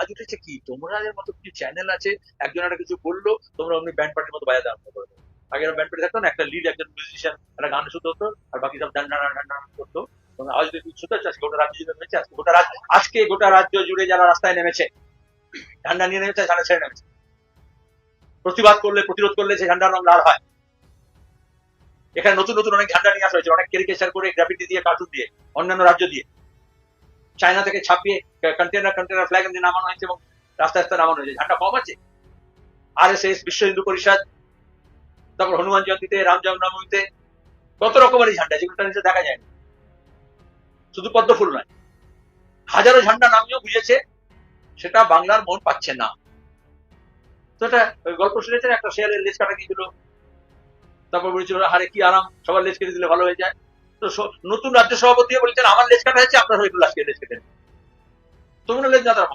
আজ উঠেছে কি? তোমরা মতো কিছু চ্যানেল আছে, একজন একটা কিছু বলল, তোমরা অমনি ব্যান্ড পার্টির মতো বাজাতে আরম্ভ করে। আগে ব্যান্ড পার্টি থাকতো না, একটা লিড একজন মিউজিশিয়ান একটা গান শুনতে হতো, আর বাকি সব ডান্ডা ডান্ডা করতো। তোমরা আজ আজকে গোটা রাজ্য জুড়ে নেমেছে, আজকে গোটা রাজ্য আজকে গোটা রাজ্য জুড়ে যারা রাস্তায় নেমেছে, ঝান্ডা নিয়ে নেমেছে, ঝান্ডা ছেড়ে নেমেছে। প্রতিবাদ করলে, প্রতিরোধ করলে সেই ঝান্ডার রং লাল হয়। এখানে নতুন নতুন অনেক ঝান্ডা নিয়ে আসা হয়েছে, অনেক কেরিকেচার করে গ্রাফিটি দিয়ে কার্টুন দিয়ে, অন্যান্য রাজ্য দিয়ে। চায়না থেকে ছাপিয়ে কন্টেনার কন্টেনার ফ্ল্যাগ নামানো হয়েছে এবং রাস্তা রাস্তা নামানো হয়েছে। ঝান্ডা কম আছে। আর এস এস বিশ্ব হিন্দু পরিষদ, তারপর হনুমান জয়ন্তীতে, রাম জন্মভূমিতে, কত রকমের ঝান্ডা যেগুলো নিচে দেখা যায় শুধু পদ্ম ফুল নয়। হাজারো ঝান্ডা নামিয়েও বুঝেছে, সেটা বাংলার মন পাচ্ছে না। তো এটা গল্প শুনেছেন? একটা শেয়ারের লেজ কাটা গিয়েছিল। তারপর বলেছিল হারে কি আরাম, সবার লেজ কেটে দিলে ভালো হয়ে যায়। নতুন রাজ্য সভাপতি বলছেন, আমার লেজ কাটা হয়েছে, আপনার হয়তো একটু লাস্ট লেজ কেটে তুমি তোমরা লেজ না তারা